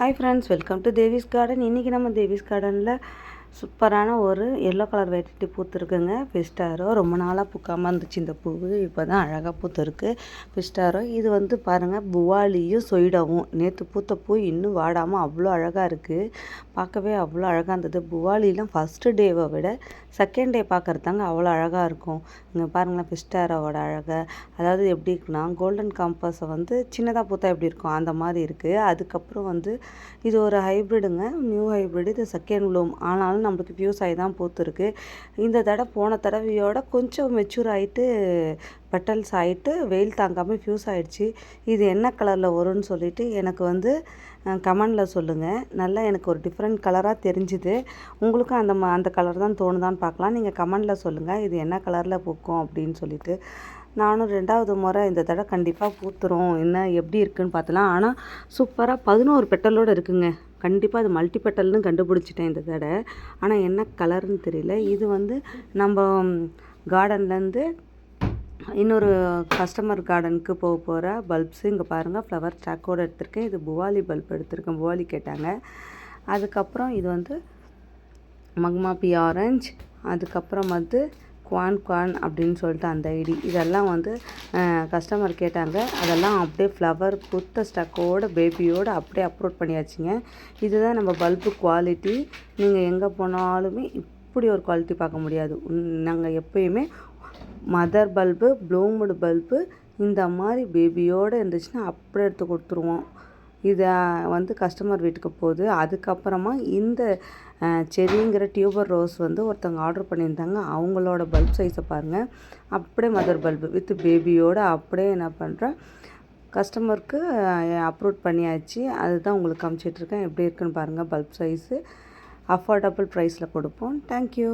Hi friends welcome to Devi's garden இன்றைக்கி நம்ம தேவிஸ் கார்டனில் சூப்பரான ஒரு எல்லோ கலர் வெரைட்டி பூத்துருக்குங்க பிஸ்டாரோ ரொம்ப நாளாக பூக்காமல் இருந்துச்சு இந்த பூ இப்போ தான் அழகாக பூத்துருக்கு பிஸ்டாரோ இது வந்து பாருங்கள் புவாலியும் சொயிடவும். நேற்று பூத்த பூ இன்னும் வாடாமல் அவ்வளோ அழகாக இருக்குது பார்க்கவே அவ்வளோ அழகாக இருந்தது. புவாலிலாம் ஃபஸ்ட்டு டேவை விட செகண்ட் டே பார்க்குறது தாங்க அவ்வளோ அழகாக இருக்கும். இங்கே பாருங்களேன் பிஸ்டாரோட அழகை. அதாவது எப்படி இருக்குன்னா கோல்டன் காம்பஸை வந்து சின்னதாக பூத்தா எப்படி இருக்கும்? அந்த மாதிரி இருக்குது அதுக்கப்புறம் வந்து இது ஒரு ஹைப்ரிடுங்க நியூ ஹைப்ரிட் இது செகண்ட் ப்ளூம் ஆனாலும் நம்மளுக்கு ஃபியூஸ் ஆகி தான் பூத்துருக்கு. இந்த தடவை போன தடவையோட கொஞ்சம் மெச்சூர் ஆகிட்டு பெட்டல்ஸ் ஆகிட்டு வெயில் தாங்காமல் ஃபியூஸ் ஆகிடுச்சு இது என்ன கலரில் வரும்னு சொல்லிட்டு எனக்கு வந்து கமெண்டில் சொல்லுங்கள் நல்லா எனக்கு ஒரு டிஃப்ரெண்ட் கலராக தெரிஞ்சுது. உங்களுக்கும் அந்த மா அந்த கலர் தான் தோணுதான்னு பார்க்கலாம். நீங்கள் கமெண்டில் சொல்லுங்கள் இது என்ன கலரில் பூக்கும் அப்படின்னு சொல்லிட்டு. நானும் ரெண்டாவது முறை இந்த தடவை கண்டிப்பாக பூத்துரும். என்ன எப்படி இருக்குன்னு பார்த்தலாம். ஆனால் சூப்பராக பதினோரு பெட்டலோடு இருக்குங்க. கண்டிப்பாக அது மல்டிபெட்டல்னு கண்டுபிடிச்சிட்டேன் இந்த தடவை ஆனால் என்ன கலர்னு தெரியல. இது வந்து நம்ம கார்டன்லேருந்து இன்னொரு கஸ்டமர் கார்டனுக்கு போக போகிற பல்ப்ஸு இங்கே பாருங்கள் ஃப்ளவர் ஸ்டாக்கோடு எடுத்திருக்கேன். இது புவாலி பல்ப் எடுத்திருக்கேன். புவாலி கேட்டாங்க. அதுக்கப்புறம் இது வந்து மக்மாப்பி ஆரஞ்ச் அதுக்கப்புறம் வந்து குவான் குவான் அப்படின்னு சொல்லிட்டு அந்த ஐடி. இதெல்லாம் வந்து கஸ்டமர் கேட்டாங்க. அதெல்லாம் அப்படியே ஃப்ளவர் புத்த ஸ்டக்கோட பேபியோடு அப்படியே அப்லோட் பண்ணியாச்சுங்க. இதுதான் நம்ம பல்பு குவாலிட்டி நீங்கள் எங்கே போனாலுமே இப்படி ஒரு குவாலிட்டி பார்க்க முடியாது. நாங்கள் எப்பயுமே மதர் பல்பு ப்ளூமுடு பல்பு இந்த மாதிரி பேபியோடு இருந்துச்சுன்னா அப்படியே எடுத்து கொடுத்துருவோம். இதை வந்து கஸ்டமர் வீட்டுக்கு போகுது. அதுக்கப்புறமா இந்த செரிங்கிற டியூபர் ரோஸ் வந்து ஒருத்தவங்க ஆர்டர் பண்ணியிருந்தாங்க. அவங்களோட பல்ப் சைஸை பாருங்கள் அப்படியே மதர் பல்பு வித் பேபியோடு அப்படியே என்ன பண்ணுறேன் கஸ்டமருக்கு அப்லோட் பண்ணியாச்சு. அதுதான் உங்களுக்கு காமிச்சிட்ருக்கேன் எப்படி இருக்குன்னு பாருங்கள் பல்ப் சைஸு அஃபோர்டபுள் ப்ரைஸில் கொடுப்போம். தேங்க்யூ